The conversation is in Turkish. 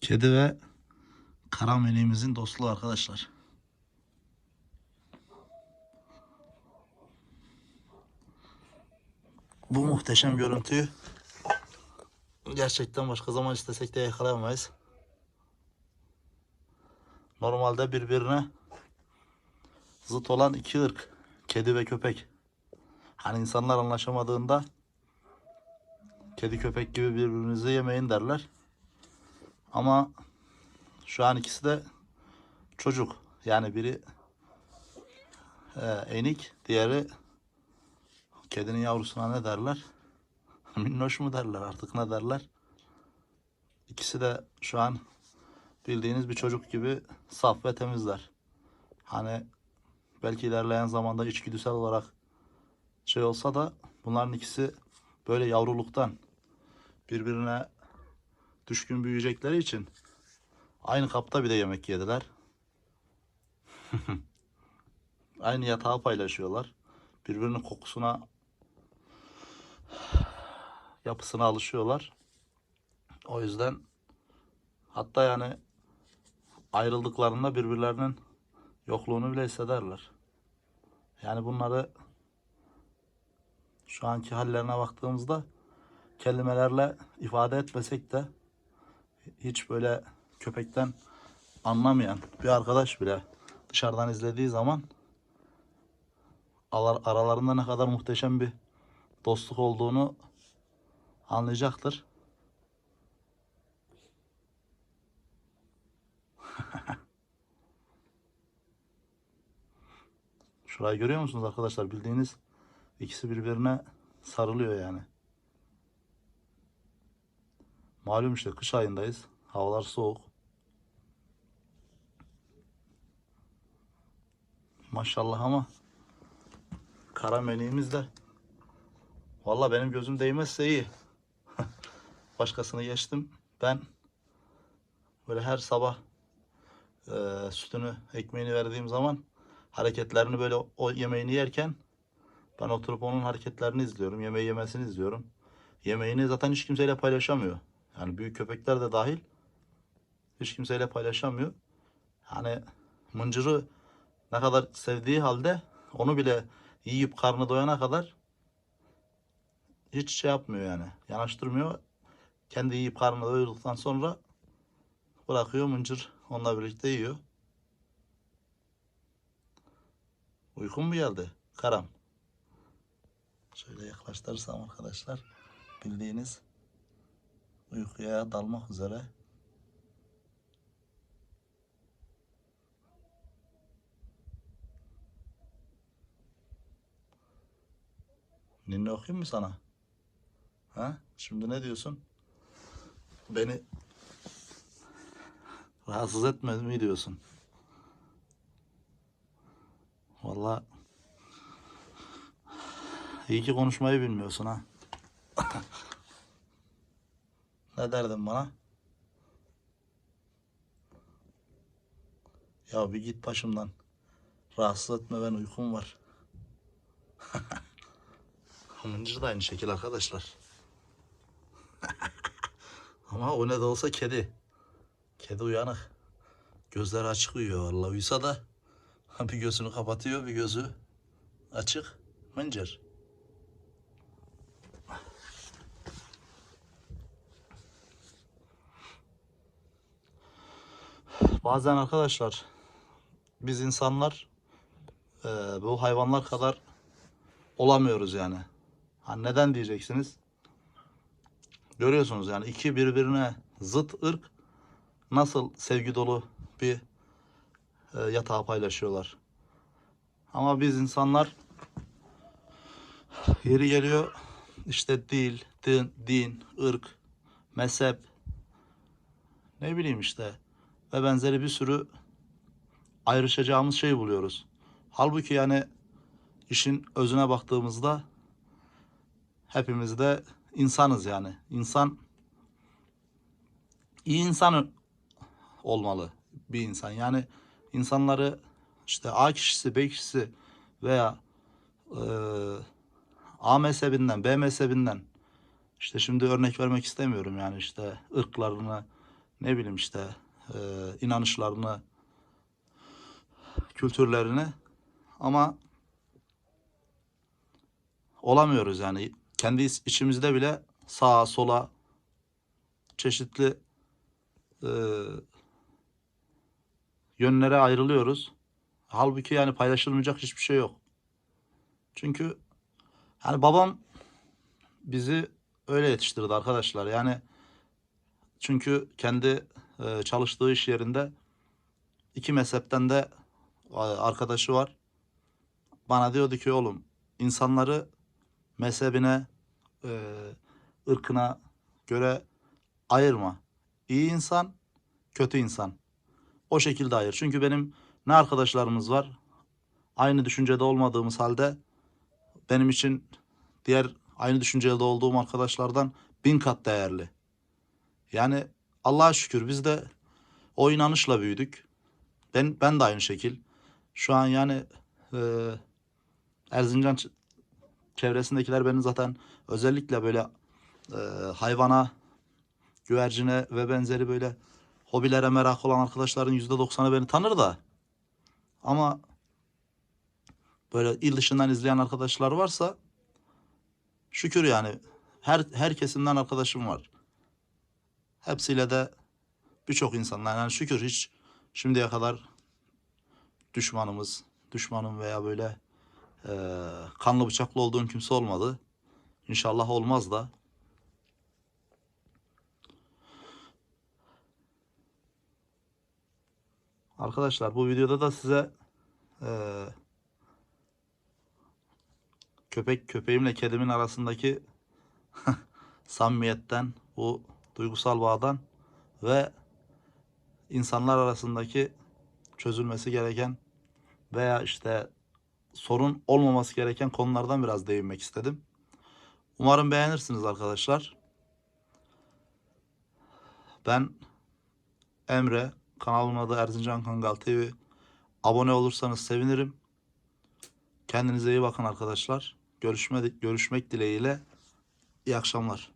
Kedi ve kara meleğimizin dostluğu arkadaşlar. Bu muhteşem görüntüyü gerçekten başka zaman istesek de yakalayamayız. Normalde birbirine zıt olan iki ırk. Kedi ve köpek. Hani insanlar anlaşamadığında kedi köpek gibi birbirinizi yemeyin derler. Ama şu an ikisi de çocuk. Yani biri e, enik, diğeri kedinin yavrusuna ne derler? Minnoş mu derler artık ne derler? İkisi de şu an bildiğiniz bir çocuk gibi saf ve temizler. Hani belki ilerleyen zamanda içgüdüsel olarak şey olsa da bunların ikisi böyle yavruluktan birbirine düşkün büyüyecekleri için aynı kapta bir de yemek yediler. aynı yatağı paylaşıyorlar. Birbirinin kokusuna yapısına alışıyorlar. O yüzden hatta yani ayrıldıklarında birbirlerinin yokluğunu bile hissederler. Yani bunları şu anki hallerine baktığımızda kelimelerle ifade etmesek de hiç böyle köpekten anlamayan bir arkadaş bile dışarıdan izlediği zaman alar- aralarında ne kadar muhteşem bir dostluk olduğunu anlayacaktır. Şurayı görüyor musunuz arkadaşlar? Bildiğiniz ikisi birbirine sarılıyor yani. Malum işte kış ayındayız. Havalar soğuk. Maşallah ama kara meleğimiz de valla benim gözüm değmezse iyi. Başkasını geçtim. Ben böyle her sabah e, sütünü, ekmeğini verdiğim zaman hareketlerini böyle o yemeğini yerken ben oturup onun hareketlerini izliyorum. Yemeği yemesini izliyorum. Yemeğini zaten hiç kimseyle paylaşamıyor. Yani büyük köpekler de dahil hiç kimseyle paylaşamıyor. Yani mıncırı ne kadar sevdiği halde onu bile yiyip karnı doyana kadar hiç şey yapmıyor yani. Yanaştırmıyor. Kendi yiyip karnını doyurduktan sonra bırakıyor mıncır onunla birlikte yiyor. Uykun mu geldi? Karam. Şöyle yaklaştırırsam arkadaşlar bildiğiniz uykuya dalmak üzere. Ninni okuyayım mı sana? Ha? Şimdi ne diyorsun? Beni rahatsız etmez mi diyorsun? Vallahi iyi ki konuşmayı bilmiyorsun ha. ne derdin bana? Ya bir git başımdan. Rahatsız etme ben uykum var. Mıncır da aynı şekil arkadaşlar. Ama o ne de olsa kedi. Kedi uyanık. Gözleri açık uyuyor vallahi. Uyusa da bir gözünü kapatıyor bir gözü açık. Mıncır. Bazen arkadaşlar biz insanlar eee, bu hayvanlar kadar olamıyoruz yani. Ha neden diyeceksiniz? Görüyorsunuz yani iki birbirine zıt ırk nasıl sevgi dolu bir e, yatağı paylaşıyorlar. Ama biz insanlar yeri geliyor işte dil, din, din, ırk, mezhep ne bileyim işte ve benzeri bir sürü ayrışacağımız şey buluyoruz. Halbuki yani işin özüne baktığımızda hepimiz de insanız yani. İnsan iyi insan olmalı bir insan. Yani insanları işte A kişisi, B kişisi veya e, A mezhebinden, B mezhebinden işte şimdi örnek vermek istemiyorum yani işte ırklarını ne bileyim işte e, inanışlarını, kültürlerini ama olamıyoruz yani. Kendi iç- içimizde bile sağa sola çeşitli e, yönlere ayrılıyoruz. Halbuki yani paylaşılmayacak hiçbir şey yok. Çünkü hani babam bizi öyle yetiştirdi arkadaşlar. Yani çünkü kendi e, çalıştığı iş yerinde iki mezhepten de arkadaşı var. Bana diyordu ki oğlum insanları mezhebine, e, ırkına göre ayırma. İyi insan, kötü insan. O şekilde ayır. Çünkü benim ne arkadaşlarımız var, aynı düşüncede olmadığımız halde benim için diğer aynı düşüncede olduğum arkadaşlardan bin kat değerli. Yani Allah'a şükür biz de o inanışla büyüdük. Ben ben de aynı şekil. Şu an yani e, Erzincan çevresindekiler beni zaten özellikle böyle e, hayvana, güvercine ve benzeri böyle hobilere merak olan arkadaşların yüzde doksanı beni tanır da ama böyle il dışından izleyen arkadaşlar varsa şükür yani her her kesimden arkadaşım var. Hepsiyle de birçok insanlar yani şükür hiç şimdiye kadar düşmanımız, düşmanım veya böyle eee, kanlı bıçaklı olduğum kimse olmadı. İnşallah olmaz da. Arkadaşlar bu videoda da size eee, köpek köpeğimle kedimin arasındaki samimiyetten, bu duygusal bağdan ve insanlar arasındaki çözülmesi gereken veya işte sorun olmaması gereken konulardan biraz değinmek istedim. Umarım beğenirsiniz arkadaşlar. Ben Emre, kanalımın adı Erzincan Kangal TV. Abone olursanız sevinirim. Kendinize iyi bakın arkadaşlar. Görüşme, görüşmek dileğiyle. İyi akşamlar.